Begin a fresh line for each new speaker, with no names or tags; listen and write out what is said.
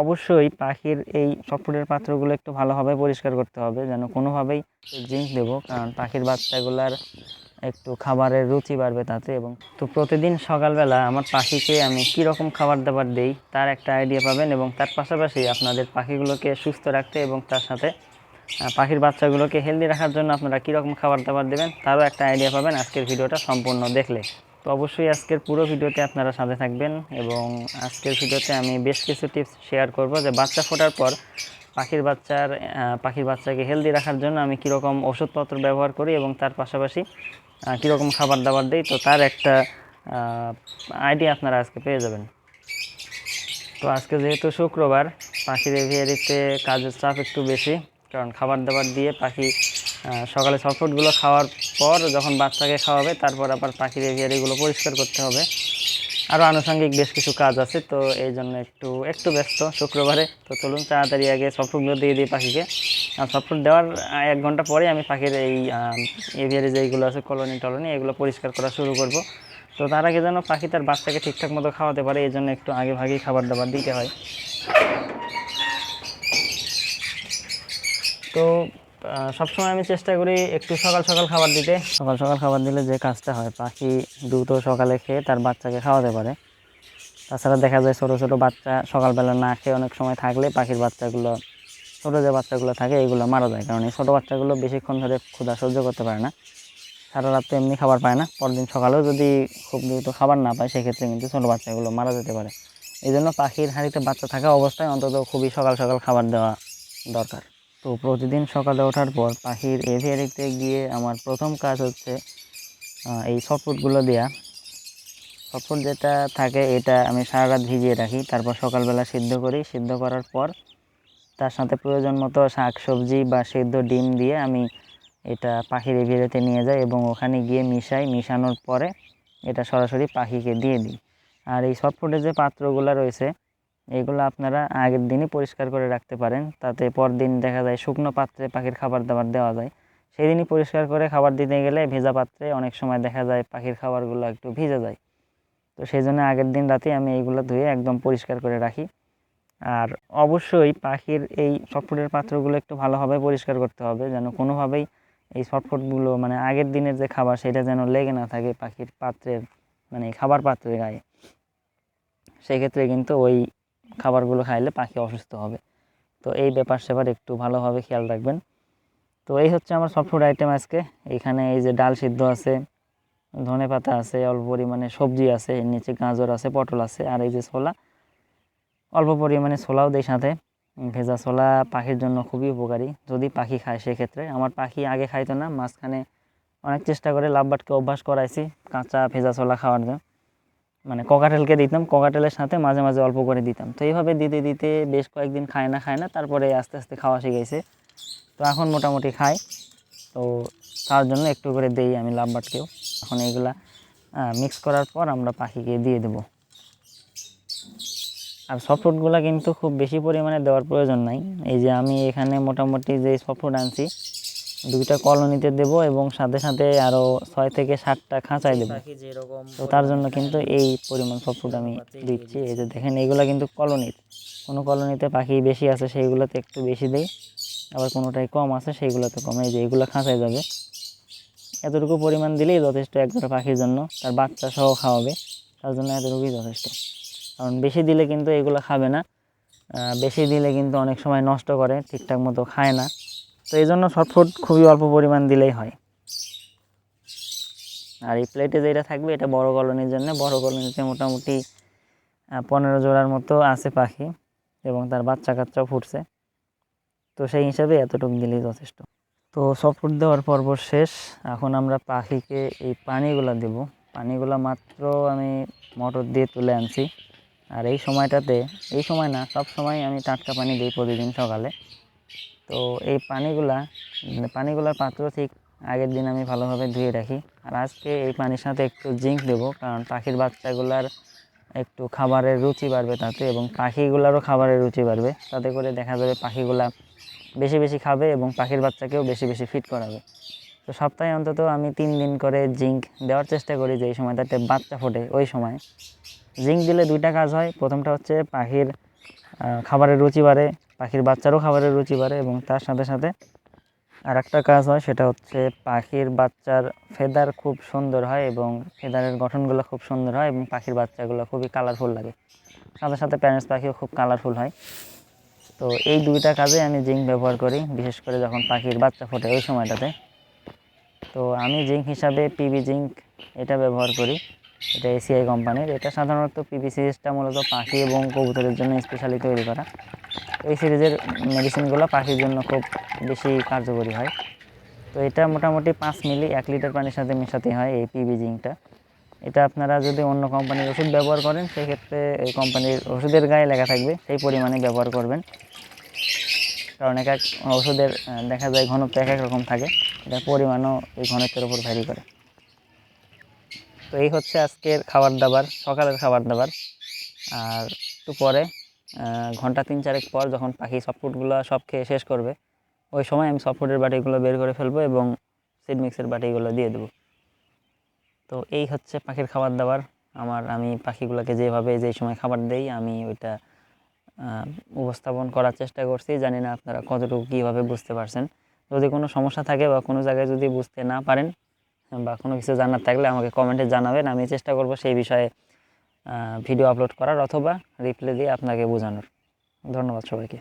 অবশ্যই পাখির এই সফটওয়্যার পাত্রগুলো একটু ভালোভাবে পরিষ্কার করতে হবে, যেন কোনোভাবেই জিঙ্ক দেবো, কারণ পাখির বাচ্চাগুলার একটু খাবারের রুচি বাড়বে তাতে। এবং তো প্রতিদিন সকালবেলা আমার পাখিকে আমি কী রকম খাবার দাবার দেই, তার একটা আইডিয়া পাবেন এবং তার পাশাপাশি আপনাদের পাখিগুলোকে সুস্থ রাখতে এবং তার সাথে পাখির বাচ্চাগুলোকে হেলদি রাখার জন্য আপনারা কীরকম খাবার দাবার দেবেন, তারও একটা আইডিয়া পাবেন আজকের ভিডিওটা সম্পূর্ণ দেখলে। তো অবশ্যই আজকের পুরো ভিডিওতে আপনারা সাথে থাকবেন এবং আজকের ভিডিওতে আমি বেশ কিছু টিপস শেয়ার করব যে বাচ্চা ফোটার পর পাখির বাচ্চার পাখির বাচ্চাকে হেলদি রাখার জন্য আমি কীরকম ওষুধপত্র ব্যবহার করি এবং তার পাশাপাশি কীরকম খাবার দাবার দিই, তো তার একটা আইডিয়া আপনারা আজকে পেয়ে যাবেন। তো আজকে যেহেতু শুক্রবার, পাখির এভিয়ারিতে কাজের চাপ একটু বেশি, কারণ খাবার দাবার দিয়ে পাখি সকালে সফটগুলো খাওয়ার পর যখন বাচ্চাকে খাওয়াবে, তারপর আবার পাখির এভিয়ারিগুলো পরিষ্কার করতে হবে। আরও আনুষঙ্গিক বেশ কিছু কাজ আছে, তো এই জন্য একটু একটু ব্যস্ত শুক্রবারে। তো চলুন তাড়াতাড়ি আগে সফটগুলো দিয়ে দিই পাখিকে। সফট দেওয়ার এক ঘণ্টা পরে আমি পাখির এই এভিয়ারি যেইগুলো আছে কলোনি টলোনি, এগুলো পরিষ্কার করা শুরু করব। তো তার আগে যেন পাখি তার বাচ্চাকে ঠিকঠাক মতো খাওয়াতে পারে, এই জন্য একটু আগে ভাগেই খাবার দাবার দিতে হয়। তো সবসময় আমি চেষ্টা করি একটু সকাল সকাল খাবার দিতে। সকাল সকাল খাবার দিলে যে কাজটা হয়, পাখি দ্রুত সকালে খেয়ে তার বাচ্চাকে খাওয়াতে পারে। তাছাড়া দেখা যায় ছোটো ছোটো বাচ্চা সকালবেলা না খেয়ে অনেক সময় থাকলে পাখির বাচ্চাগুলো, ছোটো যে বাচ্চাগুলো থাকে এগুলো মারা যায়। কারণ এই ছোটো বাচ্চাগুলো বেশিক্ষণ ধরে ক্ষুধা সহ্য করতে পারে না। সারা রাত তো এমনি খাবার পায় না। পরদিন সকালেও যদি খুব দ্রুত খাবার না পায়, সেক্ষেত্রে কিন্তু ছোটো বাচ্চাগুলো মারা যেতে পারে। এই জন্য পাখির হাঁড়িতে বাচ্চা থাকা অবস্থায় অন্তত খুবই সকাল সকাল খাবার দেওয়া দরকার। তো প্রতিদিন সকালে ওঠার পর পাখির এভিয়ারিতে গিয়ে আমার প্রথম কাজ হচ্ছে এই সফটফুডগুলো দেওয়া সফটফুড যেটা থাকে এটা আমি সারা রাত ভিজিয়ে রাখি, তারপর সকালবেলা সিদ্ধ করি। সিদ্ধ করার পর তার সাথে প্রয়োজন মতো শাক সবজি বা সিদ্ধ ডিম দিয়ে আমি এটা পাখির এভিয়ারিতে নিয়ে যাই এবং ওখানে গিয়ে মিশাই। মিশানোর পরে এটা সরাসরি পাখিকে দিয়ে দিই। আর এই সফটফুডের যে পাত্রগুলো রয়েছে এগুলো আপনারা আগের দিনই পরিষ্কার করে রাখতে পারেন। তাতে পরদিন দেখা যায় শুকনো পাত্রে পাখির খাবার দাবার দেওয়া যায়। সেই দিনই পরিষ্কার করে খাবার দিতে গেলে ভেজা পাত্রে অনেক সময় দেখা যায় পাখির খাবারগুলো একটু ভিজে যায়। তো সেই জন্য আগের দিন রাতে আমি এইগুলো ধুয়ে একদম পরিষ্কার করে রাখি। আর অবশ্যই পাখির এই সফটফুডের পাত্রগুলো একটু ভালোভাবে পরিষ্কার করতে হবে, যেন কোনোভাবেই এই সফটফুডগুলো মানে আগের দিনের যে খাবার সেটা যেন লেগে না থাকে পাখির পাত্রের মানে খাবার পাত্রের গায়ে। সেক্ষেত্রে কিন্তু ওই খাবারগুলো খাইলে পাখি অসুস্থ হবে। তো এই ব্যাপার স্যাপার একটু ভালোভাবে খেয়াল রাখবেন। তো এই হচ্ছে আমার সফটফুড আইটেম আজকে। এখানে এই যে ডাল সিদ্ধ আছে, ধনে পাতা আছে, অল্প পরিমাণে সবজি আছে, এর নিচে গাজর আছে, পটল আছে, আর এই যে ছোলা। অল্প পরিমাণে ছোলাও দেয় সাথে। ভেজা ছোলা পাখির জন্য খুবই উপকারী। যদি পাখি খায় সেক্ষেত্রে। আমার পাখি আগে খাইতো না, মাঝখানে অনেক চেষ্টা করে লাভবাটকে অভ্যাস করাইছি, কাঁচা ভেজা ছোলা খাওয়ার জন্য। মানে ককাটেলকে দিতাম ককাটেলের সাথে মাঝে মাঝে অল্প করে দিতাম। তো এইভাবে দিতে দিতে বেশ কয়েকদিন খায় না খায় না, তারপরে আস্তে আস্তে খাওয়া শিখেছে। তো এখন মোটামুটি খায়। তো তার জন্য একটু করে দেই আমি লাভবাটকেও এখন এইগুলা মিক্স করার পর আমরা পাখিকে দিয়ে দেব। আর সফটফুডগুলো কিন্তু খুব বেশি পরিমাণে দেওয়ার প্রয়োজন নাই। এই যে আমি এখানে মোটামুটি যে সফটফুড আনছি দুইটা কলোনিতে দেব এবং সাথে সাথে আরও ছয় থেকে সাতটা খাঁচায় দেবো। তো তার জন্য কিন্তু এই পরিমাণ সফটফুড আমি দিচ্ছি। এই যে দেখেন এইগুলো কিন্তু কলোনির। কোনো কলোনিতে পাখি বেশি আছে সেইগুলোতে একটু বেশি দেই। আবার কোনোটাই কম আছে সেইগুলোতে কমে। যে এগুলো খাঁচায় যাবে। এতটুকু পরিমাণ দিলেই যথেষ্ট একজোড়া পাখির জন্য। তার বাচ্চা সহ খাওয়াবে। তার জন্য এতটুকুই যথেষ্ট। কারণ বেশি দিলে কিন্তু এগুলো খাবে না। বেশি দিলে কিন্তু অনেক সময় নষ্ট করে ঠিকঠাক মতো খায় না। তো এই জন্য শর্টফুড খুবই অল্প পরিমাণ দিলেই হয়। আর এই প্লেটে যেটা থাকবে, এটা বড় কলোনির জন্য। বড় কলোনিতে মোটামুটি পনেরো জোড়ার মতো আছে পাখি এবং তার বাচ্চা কাচ্চাও ফুটছে। তো সেই হিসাবে এতটুকু দিলেই যথেষ্ট। তো সফটফুড দেওয়ার পর্ব শেষ। এখন আমরা পাখিকে এই পানিগুলো দেব। পানিগুলো মাত্র আমি মোটর দিয়ে তুলে আনছি। আর এই সময়টাতে, এই সময় না, সব সময় আমি টাটকা পানি দিই প্রতিদিন সকালে। তো এই পানিগুলা মানে পানিগুলার পাত্র ঠিক আগের দিন আমি ভালোভাবে ধুয়ে রাখি। আর আজকে এই পানির সাথে একটু জিঙ্ক দেবো, কারণ পাখির বাচ্চাগুলার একটু খাবারের রুচি বাড়বে তাতে এবং পাখিগুলারও খাবারের রুচি বাড়বে। তাতে করে দেখা যাবে পাখিগুলা বেশি বেশি খাবে এবং পাখির বাচ্চাকেও বেশি বেশি ফিট করাবে। তো সপ্তাহে অন্তত আমি তিন দিন করে জিঙ্ক দেওয়ার চেষ্টা করি যে এই সময় তাতে বাচ্চা ফোটে ওই সময়। জিঙ্ক দিলে দুইটা কাজ হয়, প্রথমটা হচ্ছে পাখির খাবারের রুচি বাড়ে পাখির বাচ্চারও খাবারের রুচি বাড়ে এবং তার সাথে সাথে আর একটা কাজ হয়, সেটা হচ্ছে পাখির বাচ্চার ফেদার খুব সুন্দর হয় এবং ফেদারের গঠনগুলো খুব সুন্দর হয় এবং পাখির বাচ্চাগুলো খুবই কালারফুল লাগে। সাথে সাথে প্যারেন্টস পাখিও খুব কালারফুল হয়। তো এই দুইটা কাজে আমি জিঙ্ক ব্যবহার করি, বিশেষ করে যখন পাখির বাচ্চা ফোটে ওই সময়টাতে। তো আমি জিঙ্ক হিসাবে পিবি জিঙ্ক এটা ব্যবহার করি। এটা এসিআই কোম্পানির এটা সাধারণত পিবি সিরিজটা মূলত পাখি এবং কবুতরের জন্য স্পেশালি তৈরি করা। এই সিরিজের মেডিসিনগুলো পাখির জন্য খুব বেশি কার্যকরী হয়। তো এটা মোটামুটি পাঁচ মিলি, এক লিটার পানির সাথে মেশাতে হয় এই পিবি জিঙ্কটা এটা আপনারা যদি অন্য কোম্পানির ওষুধ ব্যবহার করেন, সেক্ষেত্রে এই কোম্পানির ওষুধের গায়ে লেখা থাকবে, সেই পরিমাণে ব্যবহার করবেন। কারণ এক এক ওষুধের দেখা যায় ঘনত্ব এক এক রকম থাকে। এটা পরিমাণও এই ঘনত্বের উপর ভ্যারি করে। তো এই হচ্ছে আজকের খাবার দাবার সকালের খাবার দাবার আর একটু পরে ঘণ্টা তিন চারেক পর যখন পাখি সফটফুডগুলো সব খেয়ে শেষ করবে, ওই সময় আমি সফটফুডের বাটিগুলো বের করে ফেলব এবং সিড মিক্সের বাটিগুলো দিয়ে দেবো। তো এই হচ্ছে পাখির খাবার দাবার আমার, আমি পাখিগুলোকে যেভাবে যেই সময় খাবার দেই, আমি ওইটা উপস্থাপন করার চেষ্টা করছি। জানি না আপনারা কতটুকু কীভাবে বুঝতে পারছেন। যদি কোনো সমস্যা থাকে বা কোনো জায়গায় যদি বুঝতে না পারেন বা কোনো কিছু জানার থাকলে আমাকে কমেন্টে জানাবেন। আমি চেষ্টা করব সেই বিষয়ে ভিডিও আপলোড করার অথবা রিপ্লাই দিয়ে আপনাকে বোঝানোর। ধন্যবাদ সবাইকে।